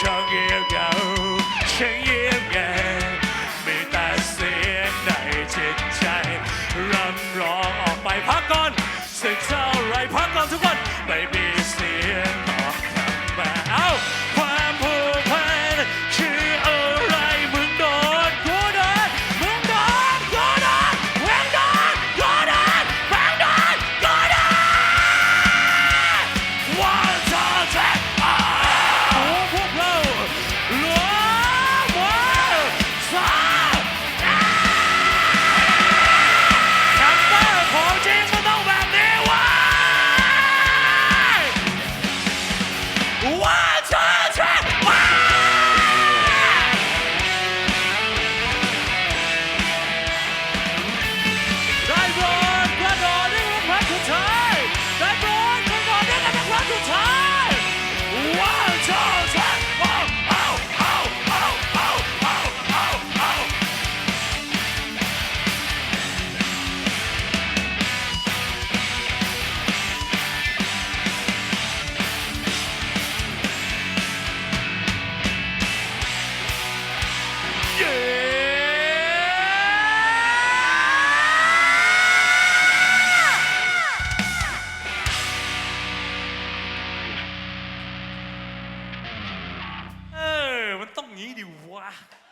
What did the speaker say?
ช่องเงียบเหงาช่างเงียบงันมีแต่เสียงในจิตใจรำร้องออกไปพักก่อนสึกเศร้า Ah.